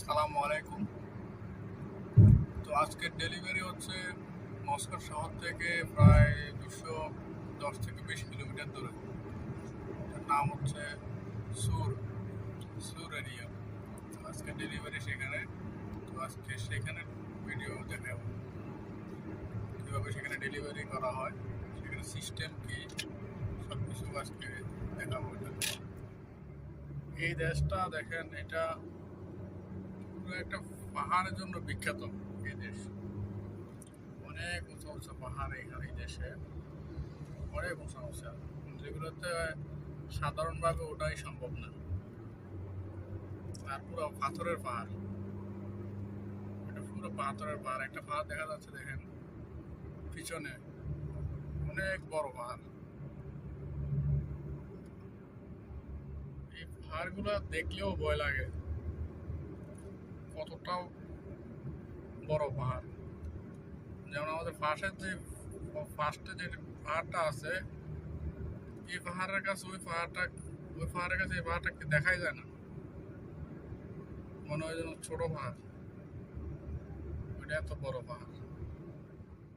আসসালামু আলাইকুম। তো আজকের ডেলিভারি হচ্ছে মস্কো শহর থেকে প্রায় দুশো দশ থেকে বিশ কিলোমিটার দূরে। নাম হচ্ছে সুর সুর এরিয়া। তো আজকে ডেলিভারি সেখানে। তো আজকে সেখানে ভিডিও দেখাবো। কীভাবে সেখানে ডেলিভারি করা হয়, সেখানে সিস্টেম কি সব কিছু আজকে দেখাবো। এই দেশটা দেখেন, এটা একটা পাহাড়ের জন্য বিখ্যাত এই দেশ। অনেক উঁচু উঁচু পাহাড় এখানে এই দেশে। অনেক উঁচু উঁচু। যেগুলোতে সাধারণভাবে ওটাই সম্ভব না। আর পুরো পাথরের পাহাড়। এটা পুরো পাথরের পাহাড়। একটা পাহাড় দেখা যাচ্ছে দেখেন। পিছনে অনেক বড় পাহাড়। এই পাহাড়গুলো দেখলেও ভয় লাগে। কতটাও বড় পাহাড়। যেমন আমাদের পাশের যে ফার্স্টে যে পাহাড়টা আছে, এই পাহাড়ের কাছে ওই পাহাড়টা, ওই পাহাড়ের কাছে এই পাহাড়টা দেখাই যায় না? মনে হয় যেন ছোট পাহাড়। ওইটা এত বড় পাহাড়।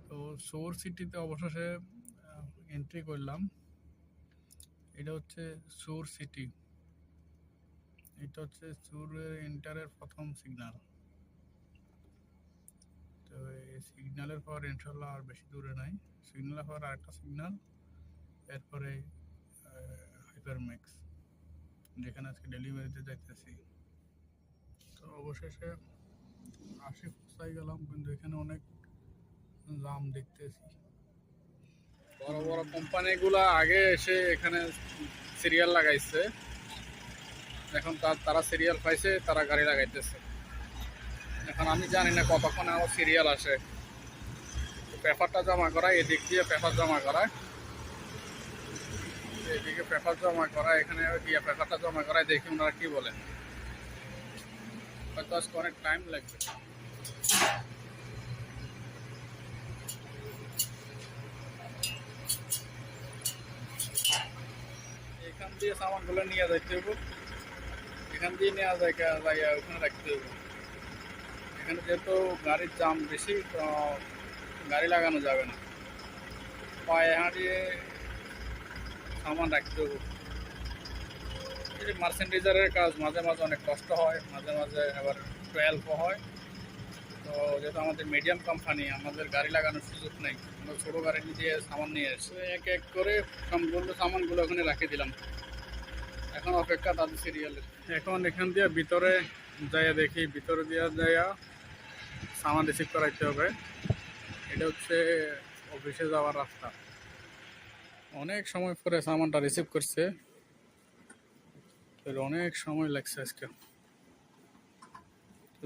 তো সোর সিটিতে অবশেষে এন্ট্রি করলাম। এটা হচ্ছে সুর সিটি এটা হচ্ছে সুরের ইন্টারের প্রথম এই সিগন্যালের পর ইনশাল্লাহ আর বেশি দূরে নাই। সিগন্যালের পর আরেকটা সিগন্যাল এরপরে হাইপার ম্যাক্স যেখানে আজকে ডেলিভারিতে যাইতেছি। তো অবশেষে আসি, পৌঁছাই গেলাম, কিন্তু এখানে অনেক জাম দেখতেছি। বড় বড় কোম্পানিগুলো আগে এসে এখানে সিরিয়াল লাগাইছে। এখন তার তারা সিরিয়াল পাইছে, তারা গাড়ি লাগাইতেছে। এখন আমি জানি না কতক্ষণ আমার সিরিয়াল আসে। পেপারটা জমা করা এদিক দিয়ে পেপার জমা করা এদিকে পেপার জমা করা এখানে গিয়ে পেপারটা জমা করায় দেখি ওনারা কি বলে। হয়তো অনেক টাইম লাগবে। এখান দিয়ে সামানগুলো নিয়ে যাইতে হবে এখান দিয়ে নেওয়া যায় ওখানে রাখতে হবে এখানে যেহেতু গাড়ির জাম বেশি, তো গাড়ি লাগানো যাবে না। পায়ে হাঁটিয়ে সামান রাখতে হবে। মার্সেন্ডিজারের কাজ, মাঝে মাঝে অনেক কষ্ট হয়, মাঝে মাঝে আবার টুয়েলভ হয়। তো যেহেতু আমাদের মিডিয়াম কোম্পানি আমাদের গাড়ি লাগানোর সুযোগ নেই, আমরা ছোটো গাড়ি দিয়ে সামান নিয়ে এসে এক এক করে সম্পূর্ণ সামানগুলো ওখানে রাখিয়ে দিলাম। এখন অপেক্ষা তাদের সিরিয়ালের এখন এখান দিয়ে ভিতরে যাইয়া দেখি, ভিতরে দিয়ে যাইয়া সামান রিসিভ করাইতে হবে। এটা হচ্ছে অফিসে যাওয়ার রাস্তা। অনেক সময় পরে সামানটা রিসিভ করছে। অনেক সময় লাগছে আজকে।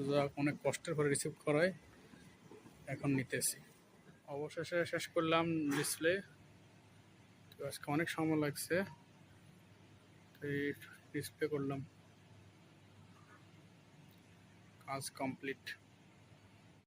যাক অনেক কষ্টের পরে রিসিভ করায়। এখন নিতেছি। অবশেষে শেষ করলাম ডিসপ্লে তো আজকে অনেক সময় লাগছে। ডিসপ্লে করলাম। কাজ কমপ্লিট